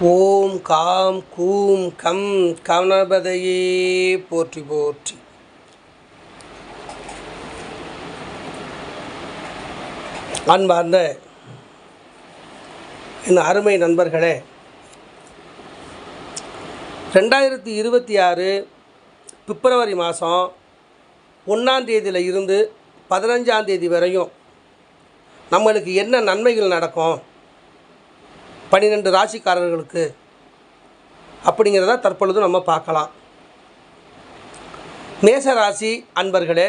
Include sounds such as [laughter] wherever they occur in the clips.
ஓம் com கூம் come கணபதையே போற்றி போற்றி. அன்பார்ந்த என் அருமை நண்பர்களே ரெண்டாயிரத்தி இருபத்தி ஆறு பிப்ரவரி மாதம் ஒன்றாம் தேதியில் இருந்து பதினஞ்சாம் தேதி வரையும் நம்மளுக்கு என்ன நன்மைகள் நடக்கும்? பன்னிரெண்டு ராசிக்காரர்களுக்கு அப்படிங்கிறத தற்பொழுது நம்ம பார்க்கலாம். மேச ராசி அன்பர்களே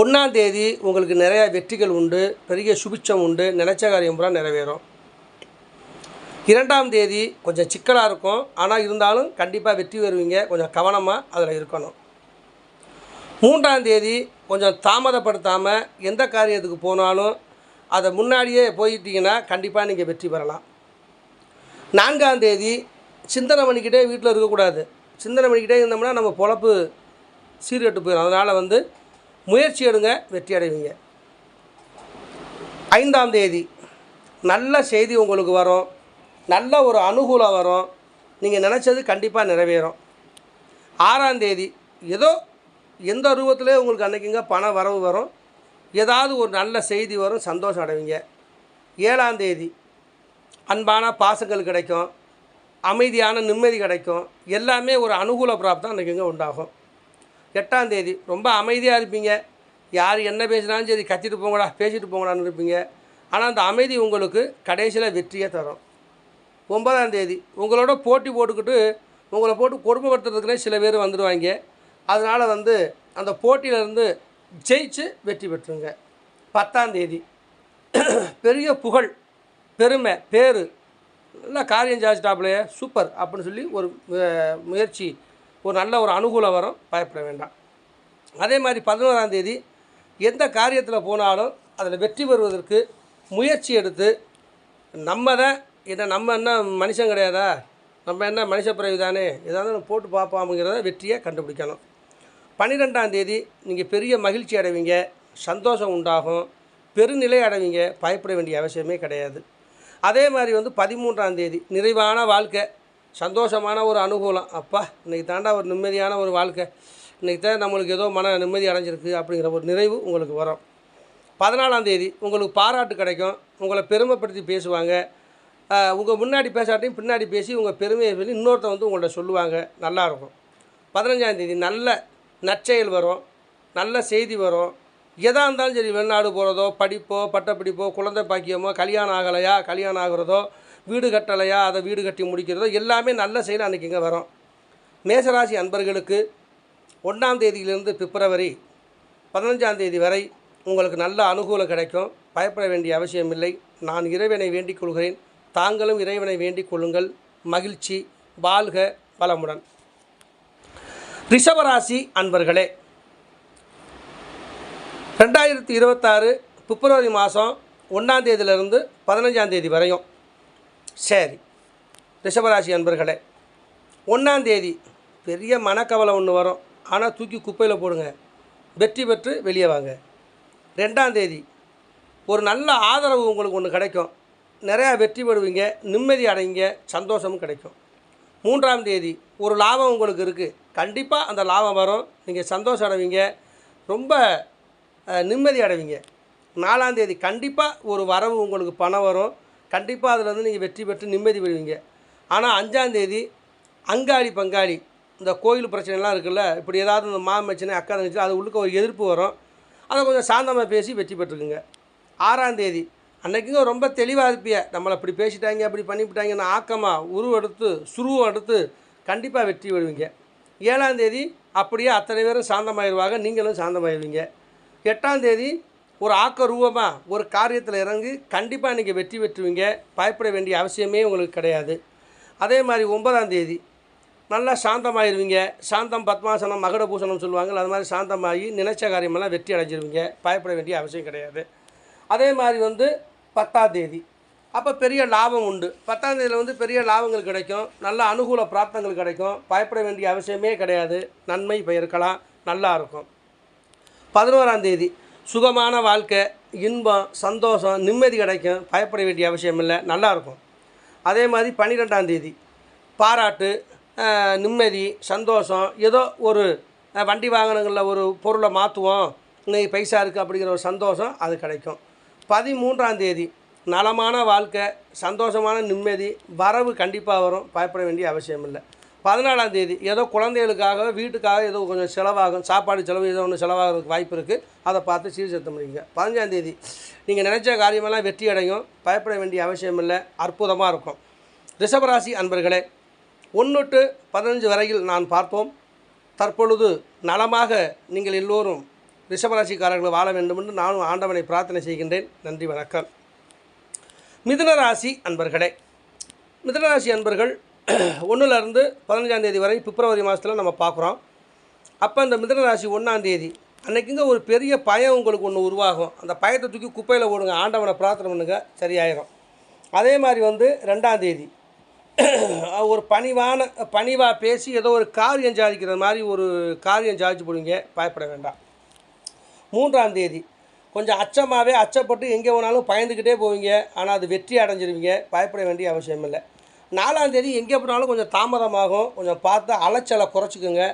ஒன்றாம் தேதி உங்களுக்கு நிறைய வெற்றிகள் உண்டு பெரிய சுபிச்சம் உண்டு நினைச்ச காரியம் பூரா நிறைவேறும். இரண்டாம் தேதி கொஞ்சம் சிக்கலாக இருக்கும் ஆனால் இருந்தாலும் கண்டிப்பாக வெற்றி பெறுவீங்க கொஞ்சம் கவனமாக அதில் இருக்கணும். மூன்றாம் தேதி கொஞ்சம் தாமதப்படுத்தாமல் எந்த காரியத்துக்கு போனாலும் அதை முன்னாடியே போயிட்டீங்கன்னா கண்டிப்பாக நீங்கள் வெற்றி பெறலாம். நான்காம் தேதி சிந்தனை பண்ணிக்கிட்டே வீட்டில் இருக்கக்கூடாது. சிந்தனை பண்ணிக்கிட்டே இருந்தோம்னா நம்ம பொழப்பு சீர்கட்டு போயிடும் அதனால் வந்து முயற்சி எடுங்க வெற்றி அடைவீங்க. ஐந்தாம் தேதி நல்ல செய்தி உங்களுக்கு வரும். நல்ல ஒரு அனுகூலம் வரும். நீங்கள் நினச்சது கண்டிப்பாக நிறைவேறும். ஆறாம் தேதி ஏதோ எந்த ரூபத்திலே உங்களுக்கு அன்றைக்கிங்க பண வரவு வரும். ஏதாவது ஒரு நல்ல செய்தி வரும் சந்தோஷம் அடைவீங்க. ஏழாம் தேதி அன்பான பாசங்கள் கிடைக்கும் அமைதியான நிம்மதி கிடைக்கும் எல்லாமே ஒரு அனுகூல பிராப்தம் அன்றைக்கிங்க உண்டாகும். எட்டாம் தேதி ரொம்ப அமைதியாக இருப்பீங்க. யார் என்ன பேசினாலும் சரி கத்திட்டு போங்கடா பேசிட்டு போங்கடான்னு இருப்பீங்க. ஆனால் அந்த அமைதி உங்களுக்கு கடைசியில் வெற்றியை தரும். ஒன்பதாம் தேதி உங்களோட போட்டி போட்டுக்கிட்டு உங்களை போட்டு கொடுமைப்படுத்துறதுக்குனே சில பேர் வந்துடுவாங்க அதனால் வந்து அந்த போட்டியிலேருந்து ஜெயிச்சு வெற்றி பெற்றுங்க. பத்தாம் தேதி. பெரிய புகழ் பெருமை பேர் நல்லா காரியம் ஜாதிச்சிட்டாப்லையே சூப்பர் அப்படின்னு சொல்லி ஒரு முயற்சி ஒரு நல்ல ஒரு அனுகூலம் வரும் பயப்பட வேண்டாம். அதே மாதிரி பதினோராம் தேதி எந்த காரியத்தில் போனாலும் அதில் வெற்றி பெறுவதற்கு முயற்சி எடுத்து நம்ம தான் இதை நம்ம என்ன மனுஷன் கிடையாதா? நம்ம என்ன மனுஷ பிறவி தானே ஏதாவது நம்ம போட்டு அப்படிங்கிறத வெற்றியை கண்டுபிடிக்கணும். பன்னிரெண்டாம் தேதி நீங்கள் பெரிய மகிழ்ச்சி அடைவீங்க சந்தோஷம் உண்டாகும் பெருநிலை அடைவீங்க பயப்பட வேண்டிய அவசியமே கிடையாது. அதே மாதிரி வந்து பதிமூன்றாம் தேதி நிறைவான வாழ்க்கை சந்தோஷமான ஒரு அனுகூலம். அப்பா இன்றைக்கி தாண்டா ஒரு நிம்மதியான ஒரு வாழ்க்கை. இன்றைக்கி தான் நம்மளுக்கு ஏதோ மன நிம்மதி அடைஞ்சிருக்கு அப்படிங்கிற ஒரு நிறைவு உங்களுக்கு வரும். பதினாலாம் தேதி உங்களுக்கு பாராட்டு கிடைக்கும். உங்களை பெருமைப்படுத்தி பேசுவாங்க. உங்கள் முன்னாடி பேசாட்டையும் பின்னாடி பேசி உங்கள் பெருமையை சொல்லி இன்னொருத்த வந்து உங்கள்கிட்ட சொல்லுவாங்க. நல்லாயிருக்கும் பதினஞ்சாம் தேதி நல்ல நற்செயல் வரும் நல்ல செய்தி வரும். எதாக இருந்தாலும் சரி வெளிநாடு போகிறதோ படிப்போ பட்டப்படிப்போ குழந்தை பாக்கியமோ கல்யாணம் ஆகலையா கல்யாணம் ஆகிறதோ வீடு கட்டலையா அதை வீடு கட்டி முடிக்கிறதோ எல்லாமே நல்ல செயல் அன்றைக்கி இங்கே வரும். மேசராசி அன்பர்களுக்கு ஒன்றாம் தேதியிலிருந்து பிப்ரவரி பதினஞ்சாம் தேதி வரை உங்களுக்கு நல்ல அனுகூலம் கிடைக்கும். பயப்பட வேண்டிய அவசியமில்லை நான் இறைவனை வேண்டிக் கொள்கிறேன். தாங்களும் இறைவனை வேண்டிக் கொள்ளுங்கள். மகிழ்ச்சி வாழ்க வளமுடன். ரிஷபராசி அன்பர்களே ரெண்டாயிரத்தி இருபத்தாறு பிப்ரவரி மாதம் ஒன்றாம் தேதியிலிருந்து பதினஞ்சாம் தேதி வரையும். சரி ரிஷபராசி அன்பர்களே ஒன்றாம் தேதி பெரிய மனக்கவலை ஒன்று வரும். ஆனால் தூக்கி குப்பையில் போடுங்க. வெற்றி பெற்று வெளியே வாங்க. ரெண்டாம் தேதி ஒரு நல்ல ஆதரவு உங்களுக்கு ஒன்று கிடைக்கும். நிறையா வெற்றி பெறுவீங்க நிம்மதி அடைவீங்க சந்தோஷமும் கிடைக்கும். மூன்றாம் தேதி ஒரு லாபம் உங்களுக்கு இருக்குது கண்டிப்பாக அந்த லாபம் வரும். நீங்கள் சந்தோஷம் அடைவீங்க. ரொம்ப நிம்மதி அடைவீங்க. நாலாந்தேதி கண்டிப்பாக ஒரு வரவு உங்களுக்கு பணம் வரும். கண்டிப்பாக அதில் வந்து நீங்கள் வெற்றி பெற்று நிம்மதி பெறுவீங்க. ஆனால் அஞ்சாந்தேதி அங்காளி பங்காளி இந்த கோயில் பிரச்சனைலாம் இருக்குல்ல இப்படி ஏதாவது இந்த மாமச்சினை அக்கா தங்கச்சி அது உள்ளுக்க ஒரு எதிர்ப்பு வரும். அதை கொஞ்சம் சாந்தமாக பேசி வெற்றி பெற்றுக்குங்க. ஆறாந்தேதி அன்றைக்குங்க ரொம்ப தெளிவாக இருப்பிய. நம்மளை இப்படி பேசிட்டாங்க அப்படி பண்ணிவிட்டாங்கன்னு ஆக்கமாக உருவெடுத்து சுருவம் எடுத்து கண்டிப்பாக வெற்றி பெறுவீங்க. ஏழாம் தேதி அப்படியே அத்தனை பேரும் சாந்தமாயிருவாங்க நீங்களும் சாந்தமாயிருவீங்க. எட்டாம் தேதி ஒரு ஆக்க ரூபமாக ஒரு காரியத்தில் இறங்கி கண்டிப்பாக நீங்கள் வெற்றி பெற்றுவீங்க. பயப்பட வேண்டிய அவசியமே உங்களுக்கு கிடையாது. அதே மாதிரி ஒன்பதாம் தேதி நல்லா சாந்தமாயிருவீங்க. சாந்தம் பத்மாசனம் மகட பூசணம் சொல்லுவாங்க அது மாதிரி சாந்தமாகி நினைச்ச காரியமெல்லாம் வெற்றி அடைஞ்சிருவீங்க. பயப்பட வேண்டிய அவசியம் கிடையாது. அதே மாதிரி வந்து பத்தாம் தேதி அப்போ பெரிய லாபம் உண்டு. பத்தாம் தேதியில் வந்து பெரிய லாபங்கள் கிடைக்கும். நல்ல அனுகூல பிராப்தங்கள் கிடைக்கும். பயப்பட வேண்டிய அவசியமே கிடையாது. நன்மை பெயர்க்கலாம். நல்லா இருக்கும். பதினோராம் தேதி சுகமான வாழ்க்கை இன்பம் சந்தோஷம் நிம்மதி கிடைக்கும். பயப்பட வேண்டிய அவசியம் இல்லை. நல்லாயிருக்கும் அதே மாதிரி பன்னிரெண்டாம் தேதி பாராட்டு நிம்மதி சந்தோஷம் ஏதோ ஒரு வண்டி வாகனங்களில் ஒரு பொருளை மாற்றுவோம் இன்னைக்கு பைசா இருக்குது அப்படிங்கிற ஒரு சந்தோஷம் அது கிடைக்கும். பதிமூன்றாம் தேதி நலமான வாழ்க்கை சந்தோஷமான நிம்மதி வரவு கண்டிப்பாக வரும். பயப்பட வேண்டிய அவசியம் இல்லை பதினாலாம் தேதி ஏதோ குழந்தைகளுக்காக வீட்டுக்காக ஏதோ கொஞ்சம் செலவாகும். சாப்பாடு செலவு ஏதோ ஒன்று செலவாகிறதுக்கு வாய்ப்பு இருக்குது அதை பார்த்து சீர்திருத்தம் பண்ணிக்கங்க. பதினஞ்சாம் தேதி நீங்கள் நினச்ச காரியமெல்லாம் வெற்றி அடையும். பயப்பட வேண்டிய அவசியம் இல்லை அற்புதமாக இருக்கும். ரிஷபராசி அன்பர்களே ஒன்று டு பதினஞ்சு வரையில் நான் பார்ப்போம். தற்பொழுது நலமாக நீங்கள் எல்லோரும் ரிஷபராசிக்காரர்கள் வாழ வேண்டும் என்று நானும் ஆண்டவனை பிரார்த்தனை செய்கின்றேன். நன்றி வணக்கம். மிதுனராசி அன்பர்களே மிதுனராசி அன்பர்கள் [clears throat] ஒன்றுலேருந்து பதினஞ்சாந்தேதி வரை பிப்ரவரி மாதத்தில் நம்ம பார்க்குறோம் அப்போ அந்த மிதுன ஒன்றாந்தேதி அன்றைக்கிங்க ஒரு பெரிய பயம் உங்களுக்கு ஒன்று உருவாகும். அந்த பயத்தை தூக்கி குப்பையில் ஓடுங்க ஆண்டவனை பிரார்த்தனை பண்ணுங்க சரியாயிரும். அதே மாதிரி வந்து ரெண்டாந்தேதி [clears throat] ஒரு பணிவான பணிவாக பேசி ஏதோ ஒரு காரியம் சாதிக்கிற மாதிரி ஒரு காரியம் சாதிச்சு போடுவீங்க பயப்பட வேண்டாம். மூன்றாம் தேதி கொஞ்சம் அச்சமாகவே அச்சப்பட்டு எங்கே போனாலும் பயந்துக்கிட்டே போவீங்க. ஆனால் அது வெற்றி அடைஞ்சிருவீங்க. பயப்பட வேண்டிய அவசியம் இல்லை. நாலாம் தேதி எங்கே போனாலும் கொஞ்சம் தாமதமாகும். கொஞ்சம் பார்த்து அலைச்சலை குறைச்சிக்கோங்க.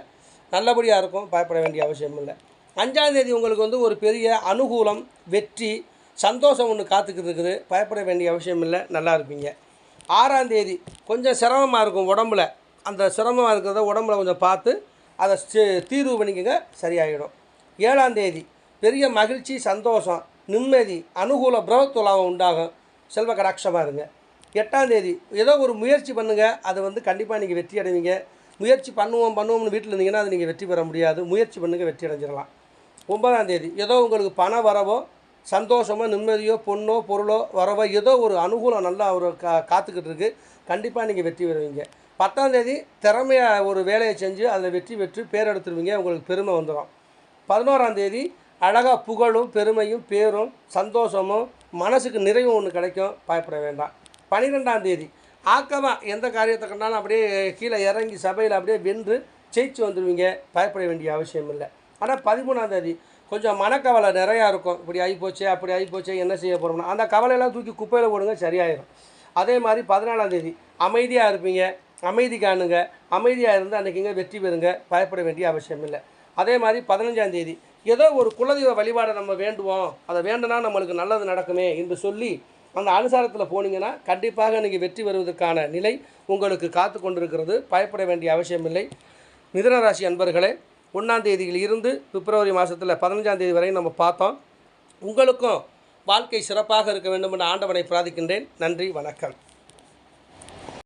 நல்லபடியாக இருக்கும். பயப்பட வேண்டிய அவசியம் இல்லை. அஞ்சாம் தேதி உங்களுக்கு வந்து ஒரு பெரிய அனுகூலம் வெற்றி சந்தோஷம் ஒன்று காத்துக்கிட்டு இருக்குது. பயப்பட வேண்டிய அவசியம் இல்லை. நல்லா இருப்பீங்க. ஆறாம் தேதி கொஞ்சம் சிரமமாக இருக்கும் உடம்புல. அந்த சிரமமாக இருக்கிறத உடம்புல கொஞ்சம் பார்த்து அதை தீர்வு பண்ணிக்கோங்க. சரியாயிடும். ஏழாம் தேதி பெரிய மகிழ்ச்சி சந்தோஷம் நிம்மதி அனுகூல பிரபத்துலாபம் உண்டாகும். செல்வ கடாட்சமாக இருங்க. எட்டாம் தேதி ஏதோ ஒரு முயற்சி பண்ணுங்கள் அது வந்து கண்டிப்பாக நீங்கள் வெற்றி அடைவீங்க. முயற்சி பண்ணுவோம் பண்ணுவோம்னு வீட்டில் இருந்தீங்கன்னா அது நீங்கள் வெற்றி பெற முடியாது. முயற்சி பண்ணுங்கள் வெற்றி அடைஞ்சிடலாம். ஒன்பதாம் தேதி ஏதோ உங்களுக்கு பண வரவோ சந்தோஷமோ நிம்மதியோ பொண்ணோ பொருளோ வரவோ ஏதோ ஒரு அனுகூலம் நல்லா ஒரு கா காத்துக்கிட்டு இருக்குது கண்டிப்பாக நீங்கள் வெற்றி பெறுவீங்க. பத்தாம் தேதி திறமையாக ஒரு வேலையை செஞ்சு அதில் வெற்றி பெற்று பேர் எடுத்துருவீங்க. உங்களுக்கு பெருமை வந்துடும் பதினோராம் தேதி அழகாக புகழும் பெருமையும் பேரும் சந்தோஷமும் மனசுக்கு நிறைவும் ஒன்று கிடைக்கும். பயப்பட வேண்டாம். பன்னிரெண்டாம் தேதி. ஆக்கமாக எந்த காரியத்தை கண்டாலும் அப்படியே கீழே இறங்கி சபையில் அப்படியே வென்று ஜெயிச்சு வந்துடுவீங்க பயப்பட வேண்டிய அவசியம் இல்லை. ஆனால் பதிமூணாம் தேதி கொஞ்சம் மனக்கவலை நிறையா இருக்கும். இப்படி ஆகிப்போச்சே அப்படி ஆகிப்போச்சே என்ன செய்ய போகிறோம்னா அந்த கவலையெல்லாம் தூக்கி குப்பையில் போடுங்க சரியாயிடும் அதே மாதிரி பதினாலாம் தேதி அமைதியாக இருப்பீங்க. அமைதி காணுங்க. அமைதியாக இருந்து அன்றைக்கிங்க வெற்றி பெறுங்க. பயப்பட வேண்டிய அவசியம் இல்லை. அதே மாதிரி பதினஞ்சாம் தேதி ஏதோ ஒரு குலதெய்வ வழிபாடை நம்ம வேண்டுவோம். அதை வேண்டுனா நம்மளுக்கு நல்லது நடக்குமே என்று சொல்லி அந்த அனுசாரத்தில் போனீங்கன்னா கண்டிப்பாக நீங்கள் வெற்றி பெறுவதற்கான நிலை உங்களுக்கு காத்து கொண்டிருக்கிறது. பயப்பட வேண்டிய அவசியம் இல்லை. அன்பர்களே ஒன்றாம் தேதியில் இருந்து பிப்ரவரி மாதத்தில் பதினஞ்சாம் தேதி வரை நம்ம பார்த்தோம். உங்களுக்கும் வாழ்க்கை சிறப்பாக இருக்க வேண்டும் என்ற ஆண்டவனை பிரார்த்திக்கின்றேன். நன்றி வணக்கம்.